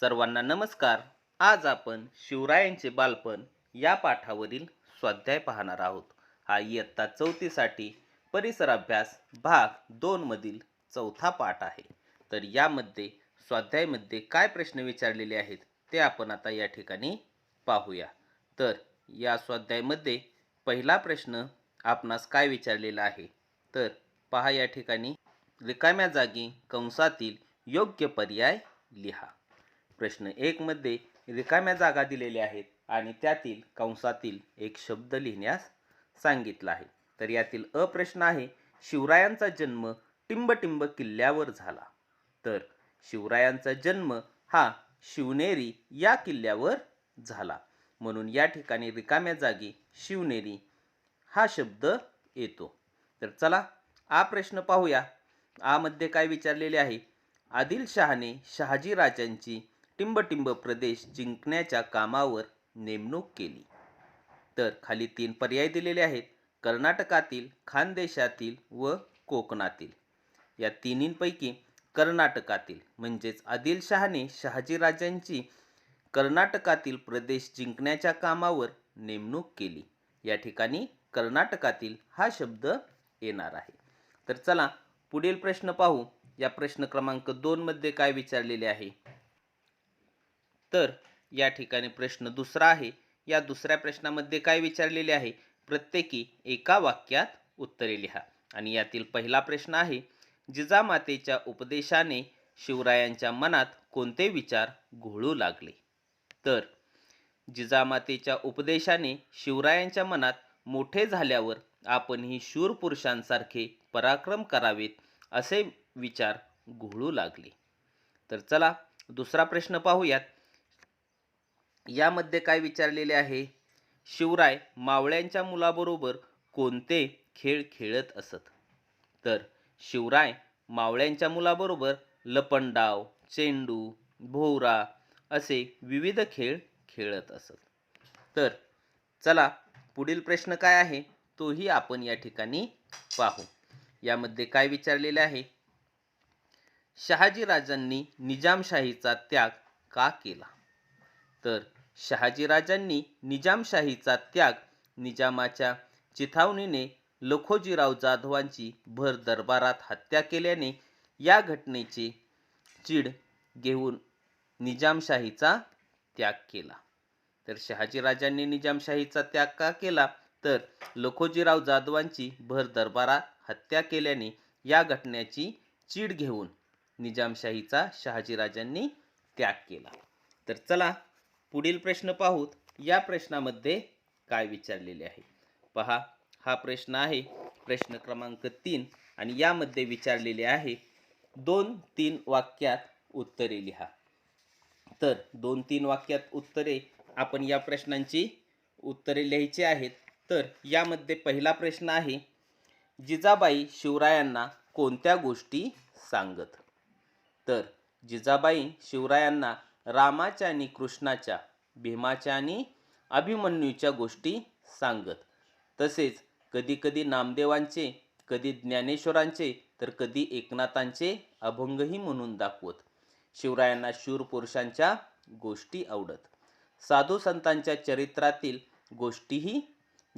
सर्वांना नमस्कार. आज आपण शिवरायांचे बालपण या पाठावरील स्वाध्याय पाहणार आहोत. हा इयत्ता चौथीसाठी परिसराभ्यास भाग दोनमधील चौथा पाठ आहे. तर यामध्ये स्वाध्यायमध्ये काय प्रश्न विचारलेले आहेत ते आपण आता या ठिकाणी पाहूया. तर या स्वाध्यायमध्ये पहिला प्रश्न आपणास काय विचारलेला आहे? तर पहा या ठिकाणी. रिकाम्या जागी कंसातील योग्य पर्याय लिहा. प्रश्न एकमध्ये रिकाम्या जागा दिलेल्या आहेत आणि त्यातील कंसातील एक शब्द लिहिण्यास सांगितला आहे. तर यातील अप्रश्न आहे शिवरायांचा जन्म टिंबटिंब किल्ल्यावर झाला. तर शिवरायांचा जन्म हा शिवनेरी या किल्ल्यावर झाला. म्हणून या ठिकाणी रिकाम्या जागी शिवनेरी हा शब्द येतो. तर चला आ प्रश्न पाहूया. आमध्ये काय विचारलेले आहे? आदिलशहाने शहाजी राजांची टिंबटिंब प्रदेश जिंकण्याच्या कामावर नेमणूक केली. तर खाली तीन पर्याय दिलेले आहेत. कर्नाटकातील खानदेशातील व कोकणातील. या तिन्हींपैकी कर्नाटकातील म्हणजेच आदिलशहाने शहाजीराजांची कर्नाटकातील प्रदेश जिंकण्याच्या कामावर नेमणूक केली. या ठिकाणी कर्नाटकातील हा शब्द येणार आहे. तर चला पुढील प्रश्न पाहू. या प्रश्न क्रमांक दोनमध्ये काय विचारलेले आहे? तर या ठिकाणी प्रश्न दुसरा आहे. या दुसऱ्या प्रश्नामध्ये काय विचारलेले आहे? प्रत्येकी एका वाक्यात उत्तरे लिहा. आणि यातील पहिला प्रश्न आहे जिजामातेच्या उपदेशाने शिवरायांच्या मनात कोणते विचार घोळू लागले? तर जिजामातेच्या उपदेशाने शिवरायांच्या मनात मोठे झाल्यावर आपणही शूर पुरुषांसारखे पराक्रम करावेत असे विचार घोळू लागले. तर चला दुसरा प्रश्न पाहूयात. यामध्ये काय विचारलेले आहे? शिवराय मावळ्यांच्या मुलाबरोबर कोणते खेळ खेळत असत? तर शिवराय मावळ्यांच्या मुलाबरोबर लपंडाव चेंडू भोवरा असे विविध खेळ खेळत असत. तर चला पुढील प्रश्न काय आहे तोही आपण या ठिकाणी पाहू. यामध्ये काय विचारलेले आहे? शहाजीराजांनी निजामशाहीचा त्याग का केला? तर शहाजीराजांनी निजामशाहीचा त्याग निजामाच्या चिथावणीने लखोजीराव जाधवांची भर दरबारात हत्या केल्याने या घटनेची चीड घेऊन निजामशाहीचा त्याग केला. तर शहाजीराजांनी निजामशाहीचा त्याग का केला? तर लखोजीराव जाधवांची भर दरबारात हत्या केल्याने या घटनेची चीड घेऊन निजामशाहीचा शहाजीराजांनी त्याग केला. तर चला पुढील प्रश्न पाहूत. या प्रश्नामध्ये काय विचारलेले आहे? पहा हा प्रश्न आहे प्रश्न क्रमांक तीन आणि यामध्ये विचारलेले आहे दोन तीन वाक्यात उत्तरे लिहा. तर दोन तीन वाक्यात उत्तरे आपण या प्रश्नांची उत्तरे लिहायची आहेत. तर यामध्ये पहिला प्रश्न आहे जिजाबाई शिवरायांना कोणत्या गोष्टी सांगत? तर जिजाबाई शिवरायांना रामाच्या आणि कृष्णाच्या भीमाच्या आणि अभिमन्यूच्या गोष्टी सांगत. तसेच कधीकधी नामदेवांचे कधी ज्ञानेश्वरांचे तर कधी एकनाथांचे अभंगही म्हणून दाखवत. शिवरायांना शूर पुरुषांच्या गोष्टी आवडत. साधू संतांच्या चरित्रातील गोष्टीही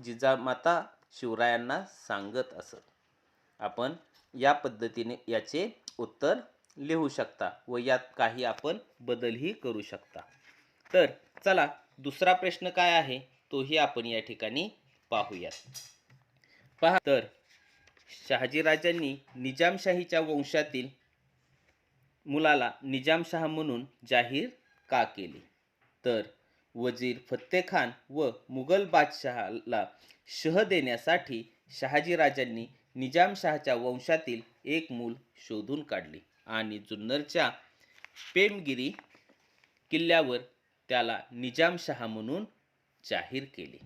जिजामाता शिवरायांना सांगत असत. आपण या पद्धतीने याचे उत्तर लिहू शकता व यात काही आपण बदलही करू शकता. तर चला दुसरा प्रश्न काय आहे? तोही आपण या ठिकाणी पाहूयात. पहा तर शहाजीराजांनी निजामशाहीच्या वंशातील मुलाला निजामशाह म्हणून जाहीर का केले? तर वजीर फत्तेखान व मुघल बादशहाला शह देण्यासाठी शहाजीराजांनी निजामशहाच्या वंशातील एक मूल शोधून काढले. आणि जुन्नरच्या पेमगिरी किल्ल्यावर त्याला निजामशहा म्हणून जाहीर केले.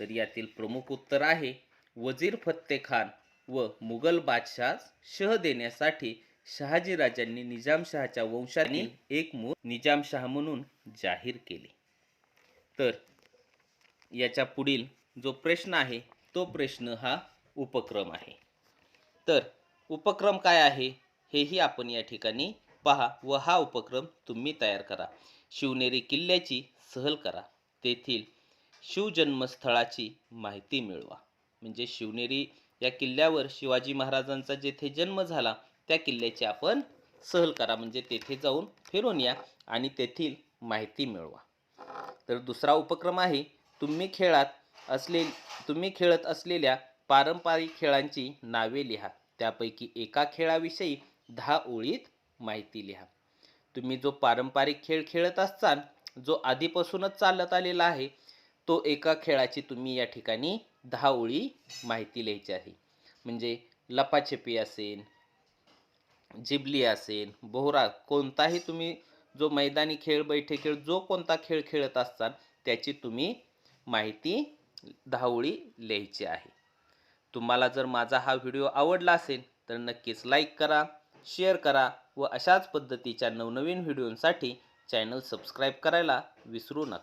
तर यातील प्रमुख उत्तर आहे वजीर फत्तेखान व मुघल बादशाह शह देण्यासाठी शहाजीराजांनी निजामशहाच्या वंशाने एक मूळ निजामशहा म्हणून जाहीर केले. तर याच्या पुढील जो प्रश्न आहे तो प्रश्न हा उपक्रम आहे. तर उपक्रम काय आहे? हेही आपण या ठिकाणी पहा व हा उपक्रम तुम्ही तयार करा. शिवनेरी किल्ल्याची सहल करा. तेथील शिवजन्मस्थळाची माहिती मिळवा. म्हणजे शिवनेरी या किल्ल्यावर शिवाजी महाराजांचा जेथे जन्म झाला त्या किल्ल्याची आपण सहल करा. म्हणजे तेथे जाऊन फिरून या आणि तेथील माहिती मिळवा. तर दुसरा उपक्रम आहे तुम्ही खेळात असले तुम्ही खेळत असलेल्या पारंपरिक खेळांची नावे लिहा. त्यापैकी एका खेळाविषयी दहा ओळीत माहिती लिहा. तुम्ही जो पारंपरिक खेळ खेळत असताल जो आधीपासूनच चालत आलेला आहे तो एका खेळाची तुम्ही या ठिकाणी दहा ओळी माहिती लिहायची आहे. म्हणजे लपाछपी असेल जिबली असेल बोहरा कोणताही तुम्ही जो मैदानी खेळ बैठे खेळ जो कोणता खेळ खेळत असताल त्याची तुम्ही माहिती दहा ओळी लिहायची आहे. तुम्हाला जर माझा हा व्हिडिओ आवडला असेल तर नक्कीच लाईक करा. शेअर करा व अशाच पद्धतीच्या नवनवीन व्हिडिओंसाठी चॅनल सबस्क्राईब करायला विसरू नका.